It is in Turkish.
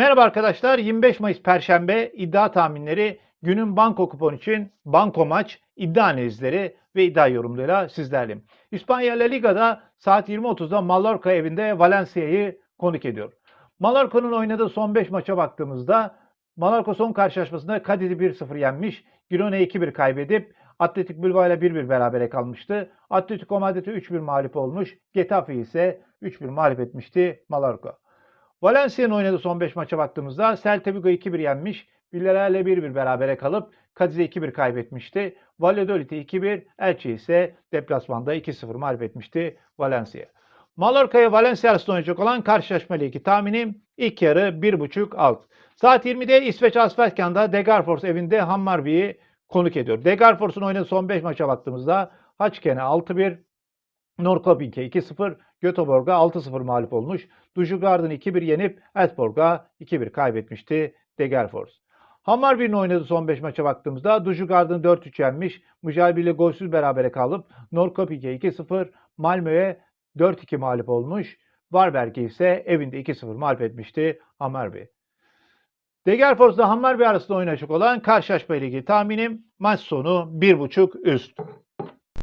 Merhaba arkadaşlar. 25 Mayıs Perşembe iddia tahminleri günün banko kupon için banko maç, iddia analizleri ve iddia yorumlarıyla sizlerleyim. İspanya La Liga'da saat 20.30'da Mallorca evinde Valencia'yı konuk ediyor. Mallorca'nın oynadığı son 5 maça baktığımızda Mallorca son karşılaşmasında Cadiz'i 1-0 yenmiş. Girona'yı 2-1 kaybedip Atletik Bilbao ile 1-1 berabere kalmıştı. Atletico Madrid'e 3-1 mağlup olmuş. Getafe ise 3-1 mağlup etmişti Mallorca. Valencia'nın oynadığı son 5 maça baktığımızda Celta Vigo'yu 2-1 yenmiş. Villarreal'le 1-1 berabere kalıp Cadiz'e 2-1 kaybetmişti. Valladolid'e 2-1, Elche ise deplasmanda 2-0 mağlup etmişti Valencia. Mallorca'ya Valencia arasında oynayacak olan karşılaşma ile iki tahminim ilk yarı 1.5 alt. Saat 20'de İsveç Asperkan'da Degerfors evinde Hammarby'yi konuk ediyor. Degerfors'un oynadığı son 5 maça baktığımızda Haçken'e 6-1, Norrköping'e 2-0, Göteborg'a 6-0 mağlup olmuş. Dujugard'ın 2-1 yenip Elfsborg'a 2-1 kaybetmişti Degerfors. Hammarby'nin oynadığı son 5 maça baktığımızda Dujugard'ın 4-3 yenmiş. Mücadele ile golsüz berabere kalıp Norrköping'e 2-0, Malmö'ye 4-2 mağlup olmuş. Varberg'e ise evinde 2-0 mağlup etmişti Hammarby. Degerfors'la Hammarby arasında oynayacak olan karşılaşma ile ilgili tahminim maç sonu 1.5 üst.